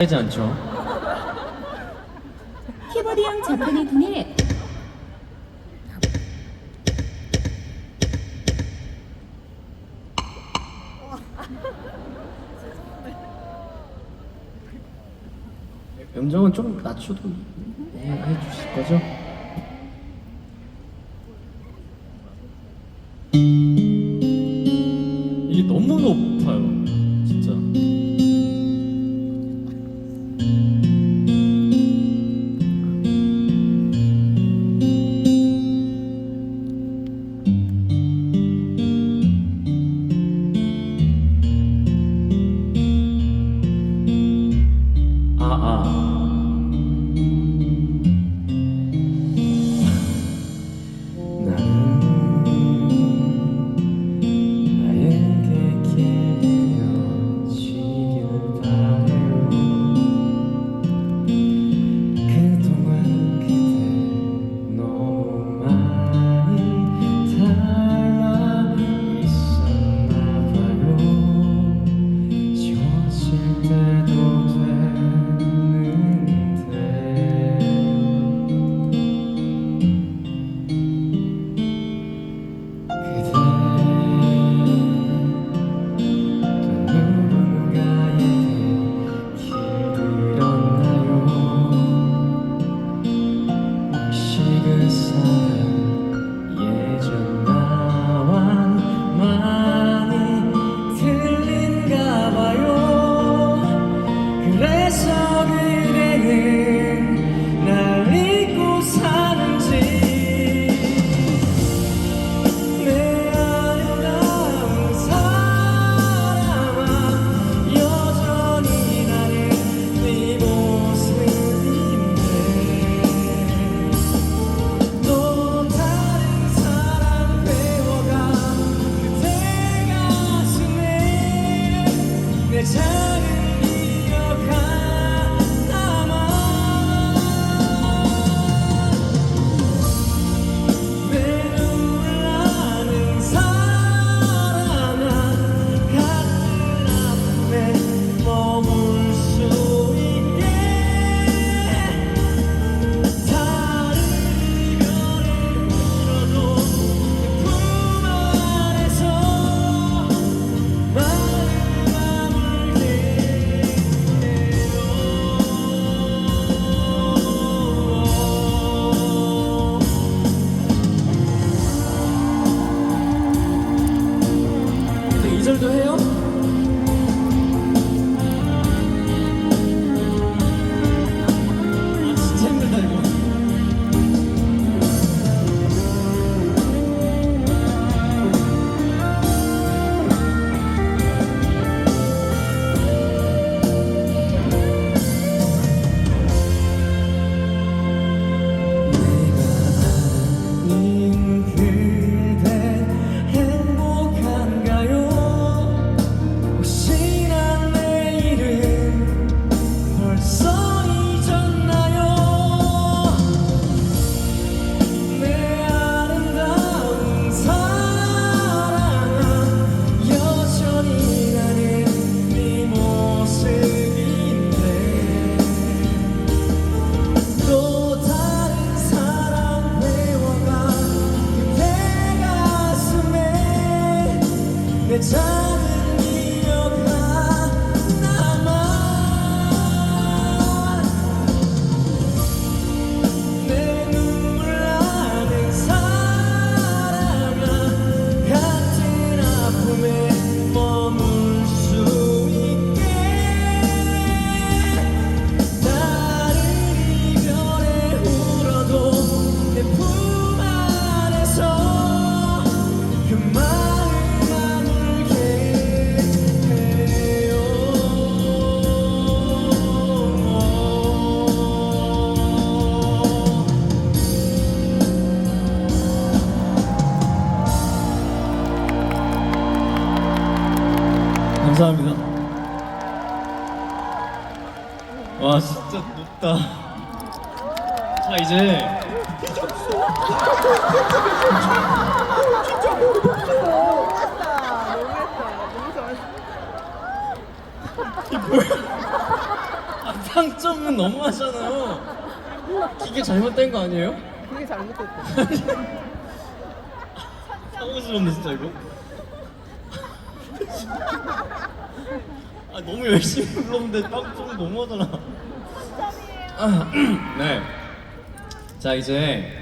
하지 않죠. 키보드형 자판의 분해. 음정은 좀 낮춰도 해- 해주실 거죠? 감사합니다. 와 진짜 높다. 자 이제 이 뭐야? 아, 평점은 너무하잖아요. 기계 잘못된 거 아니에요? 그게 잘못됐대. 사무실인데 진짜 이거? 아 너무 열심히 불렀는데 빵점은 너무하잖아. 아, 네. 자 이제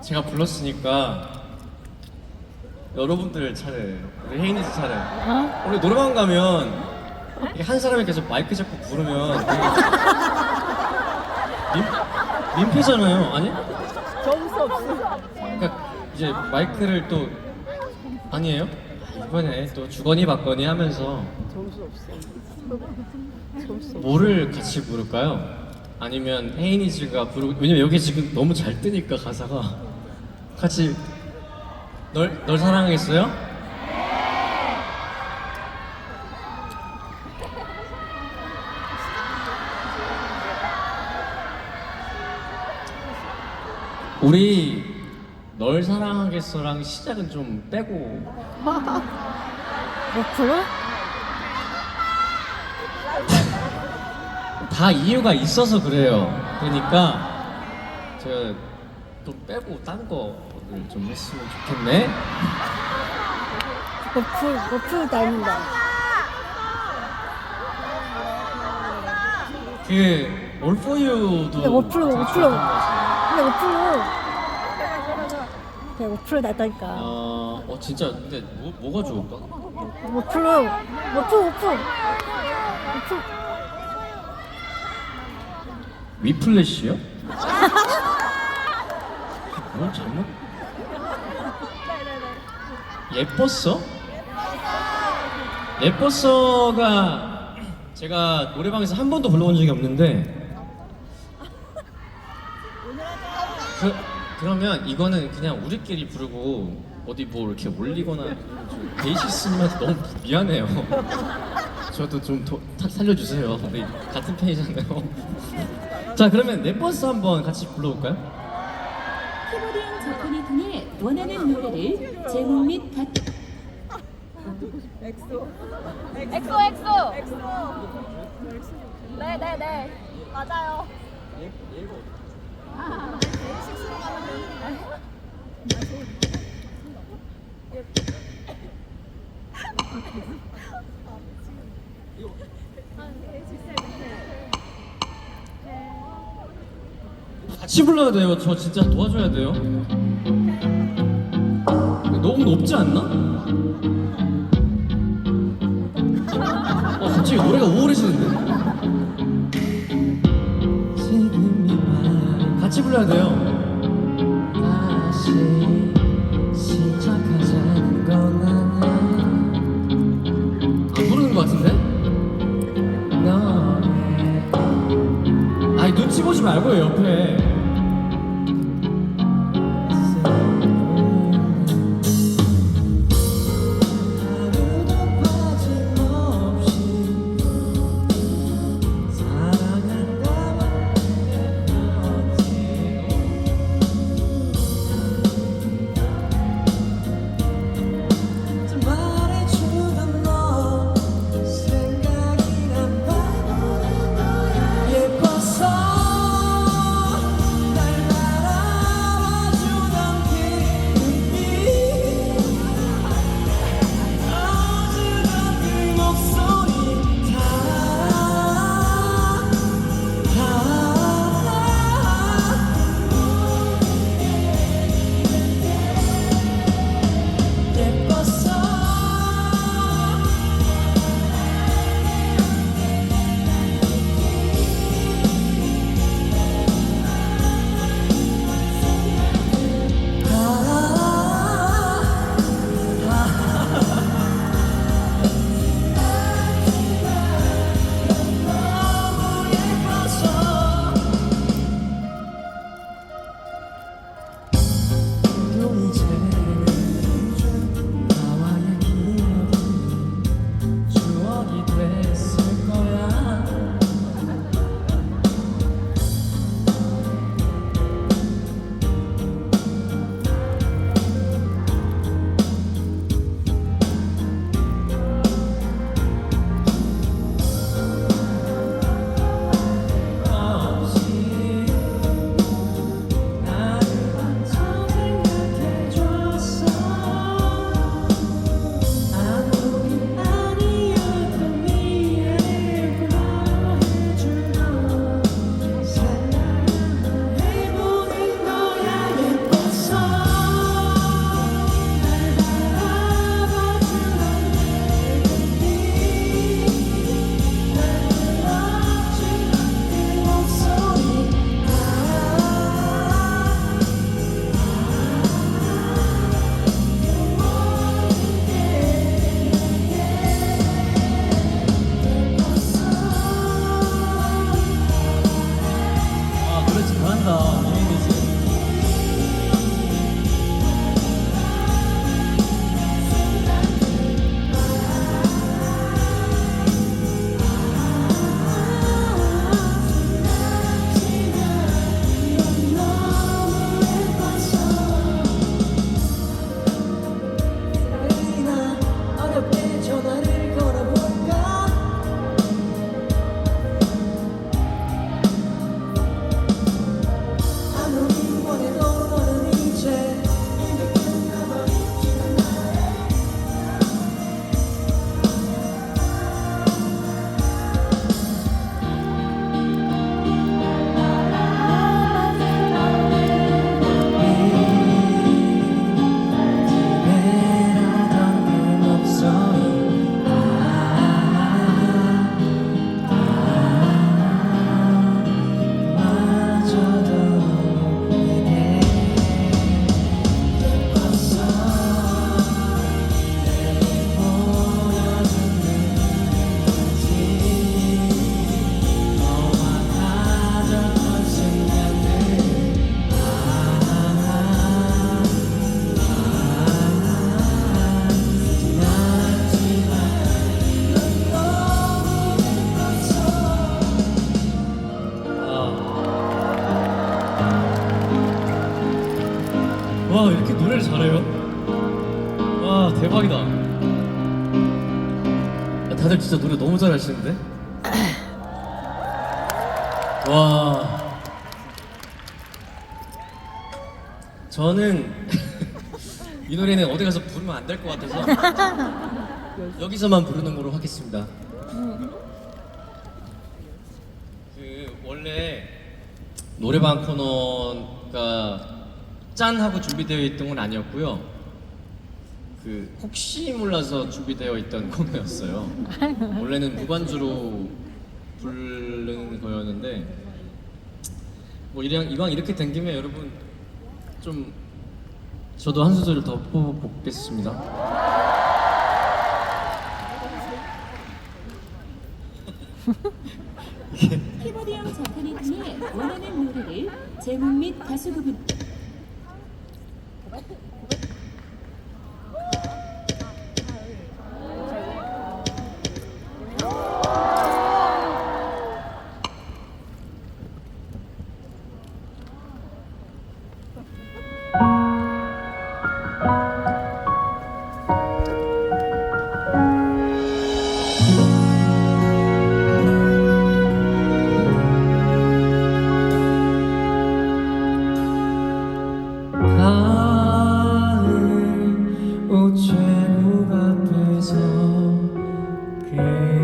제가 불렀으니까 여러분들 차례, 우리 혜인이 씨 차례. 우리 노래방 가면 이렇게 한 사람이 계속 마이크 잡고 부르면 되게 민, 민폐잖아요, 아니? 점수 없어. 그러니까 이제 마이크를 또 아니에요? 이번에 또 주거니 받거니 하면서 점수 없어. 뭐를 같이 부를까요? 아니면 헤이니즈가 부르고 왜냐면 여기 지금 너무 잘 뜨니까 가사가 같이 널, 널 사랑하겠어요? 우리 널 사랑하겠어랑 시작은 좀 빼고 몇 프로? 다 이유가 있어서 그래요. 그러니까 제가 좀 빼고 딴 거를 좀 했으면 좋겠네. 몇 프로 닮는다. 그 All For You도 근데 프로? 좋았던 것 같아요. 근데 몇 프로? 내가 몇 프로 닮다니까. 어, 어 진짜 근데 뭐, 뭐가 좋을까? 몇 프로? 몇 프로? 몇 프로? 몇 프로? 위플래시요? 뭘 잘못? 예뻤어? 예뻤어가 제가 노래방에서 한 번도 불러본 적이 없는데 그, 그러면 이거는 그냥 우리끼리 부르고 어디 뭐 이렇게 올리거나 좀 베이시스님한테 너무 미안해요. 저도 좀 도, 타- 살려주세요. 우리 같은 편이잖아요. 자 그러면 넷버스 한번 같이 불러볼까요? 키보드형 자판이 통해 원하는 노래를 제목 및 가사 엑소 엑소! 네네네. 맞아요 같이 불러야 돼요. 저 진짜 도와줘야 돼요. 너무 높지 않나? 어, 갑자기 노래가 우울해지는데? 같이 불러야 돼요. 다시 시작하자는 건 아니야. 안 부르는 것 같은데? 너의 아니 눈치 보지 말고요 옆에 진짜 노래 너무 잘하시는데? 와. 저는 이 노래는 어디 가서 부르면 안 될 것 같아서 여기서만 부르는 걸로 하겠습니다. 그 원래 노래방 코너가 짠 하고 준비되어 있던 건 아니었고요. 그 혹시 몰라서 준비되어 있던 코너였어요. 원래는 무반주로 부르는 거였는데 뭐 이랑 이왕 이렇게 된 김에 여러분 좀 저도 한 소절 더 뽑아보겠습니다. 키보드형 자판을 통해 원하는 노래를 제목 및 가수 부분 그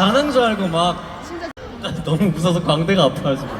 잘하는 줄 알고 막 너무 웃어서 광대가 아파요 지금.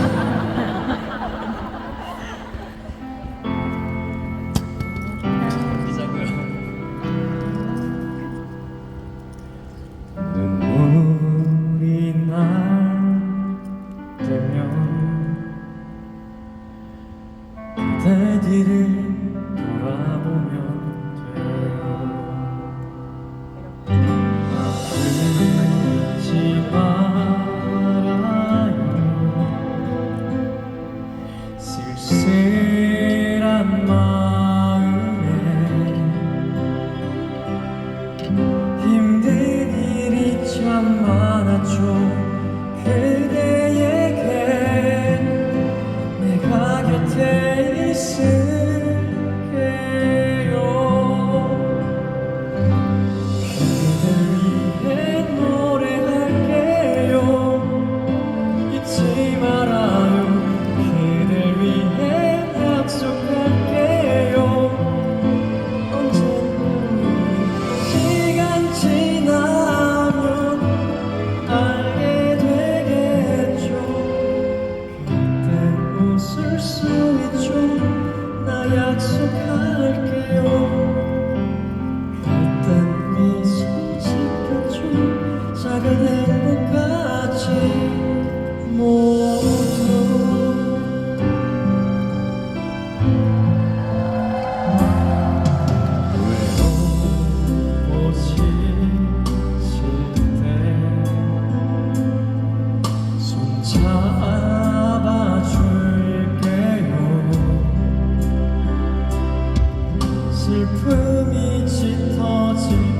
슬픔이 짙어질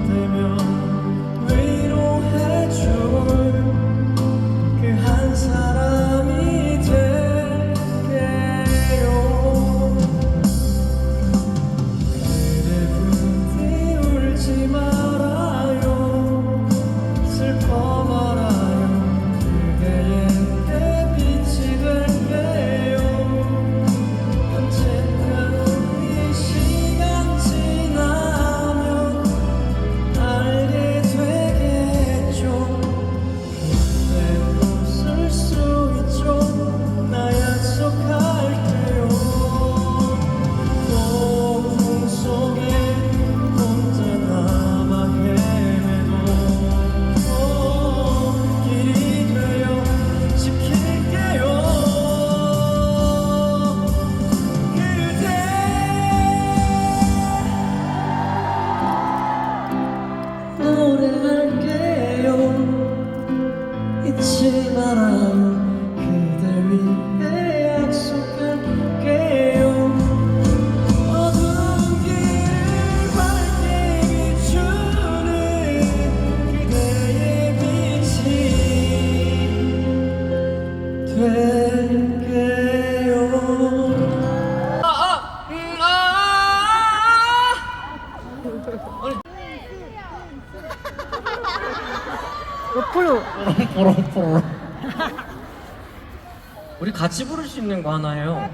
있는 거 하나 해요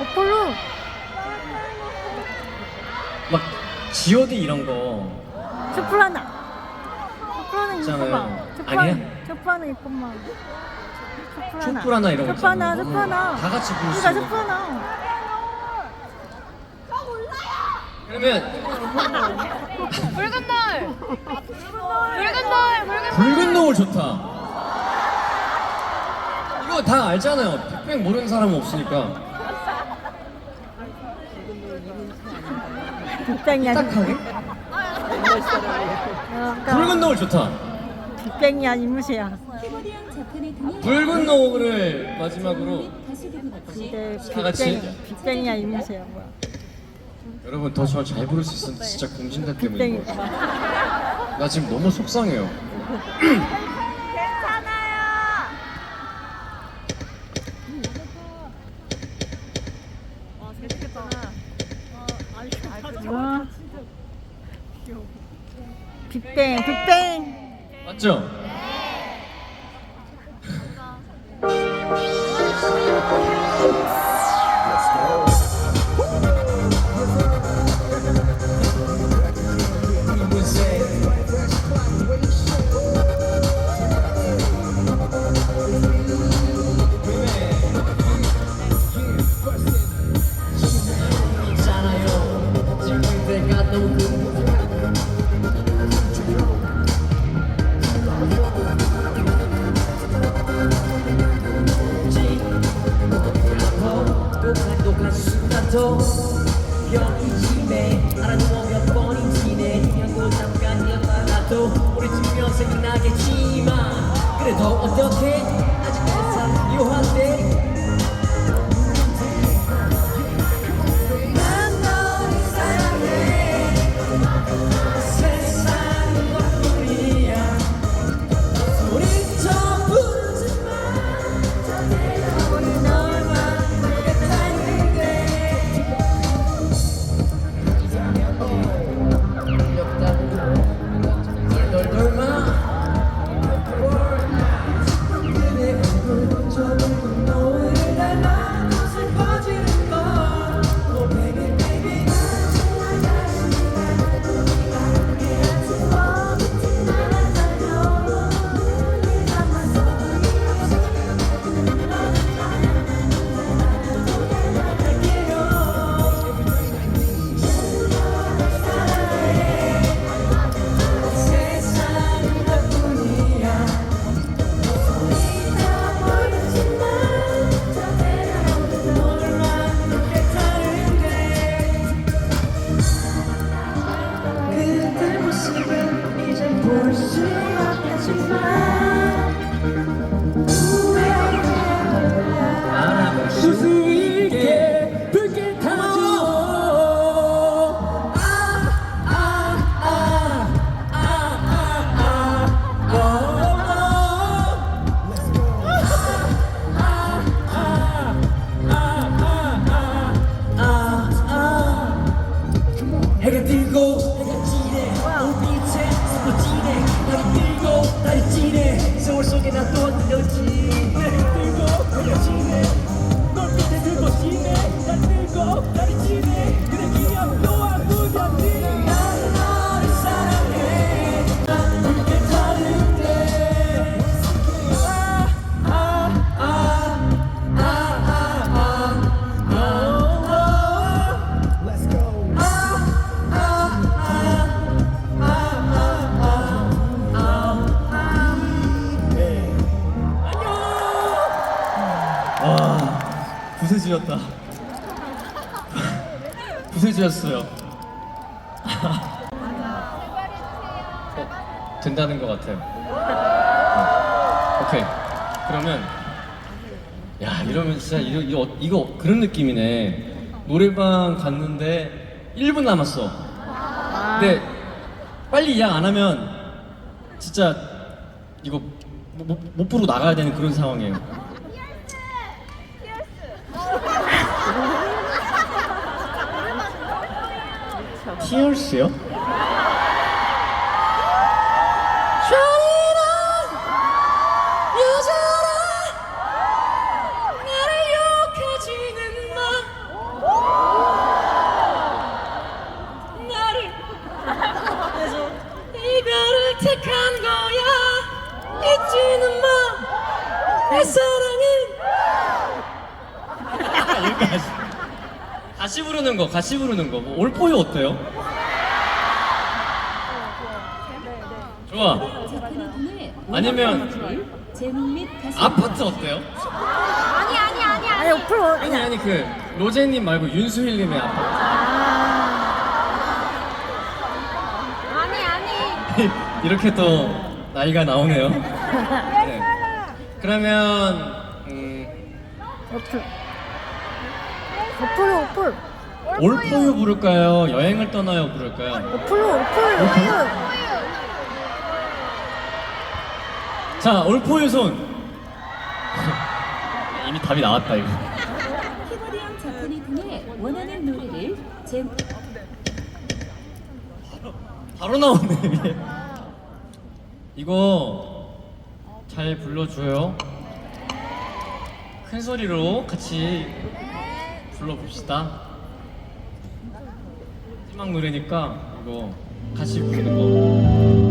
옆으로. 막 G.O.D 이런 거 있잖아요. 이뻐봐. 쇼플라나. 아니야? 쇼플라나 이뻐봐. 쇼플라나 이런 거 쇼플라나, 있잖아요. 쇼플라나. 다 같이 부를 수 그러니까 있는 거. 쇼플라나. 그러면 붉은 노을 붉은 노을 붉은 붉은 노을 좋다. 이거 다 알잖아요. 빅뱅 모르는 사람은 없으니까. 빅뱅이야. 딱하게? 어, 붉은 노을 좋다. 빅뱅이야 통해 붉은 노을을 마지막으로 근데 다 같이? 빅뱅 빅뱅이야 이무새야 뭐야. 여러분 더 저 잘 부를 수 있었는데 진짜 공진단 때문에 빅뱅이. 이거. 나 지금 너무 속상해요. 어. 빅뱅 빅뱅. 맞죠? 생각나겠지만 그래도 어떻게? 아직 애써 필요한데 노래방 갔는데 1분 남았어. 근데 빨리 예약 안 하면 진짜 이거 못, 못, 못 부르고 나가야 되는 그런 상황이에요. 티얼스요? 같이 부르는 거. 뭐 올포유 어때요? 좋아. 아니면 아파트 어때요? 아니 아니 아니 아니 아니. 옆으로 아니 아니 그 로제님 말고 윤수일님의 아파트. 아니 아니. 이렇게 또 나이가 나오네요. 네. 그러면 음, 옆으로 옆으로 옆으로 올포유 부를까요? 여행을 떠나요 부를까요? 옆으로 옆으로 옆으로 자 올포유 손. 이미 답이 나왔다 이거. 키보드형 접근을 통해 원하는 노래를 제목 바로 나오네 이게. 이거 잘 불러줘요. 큰 소리로 같이 불러봅시다. 마지막 노래니까 이거 같이 부르는 거.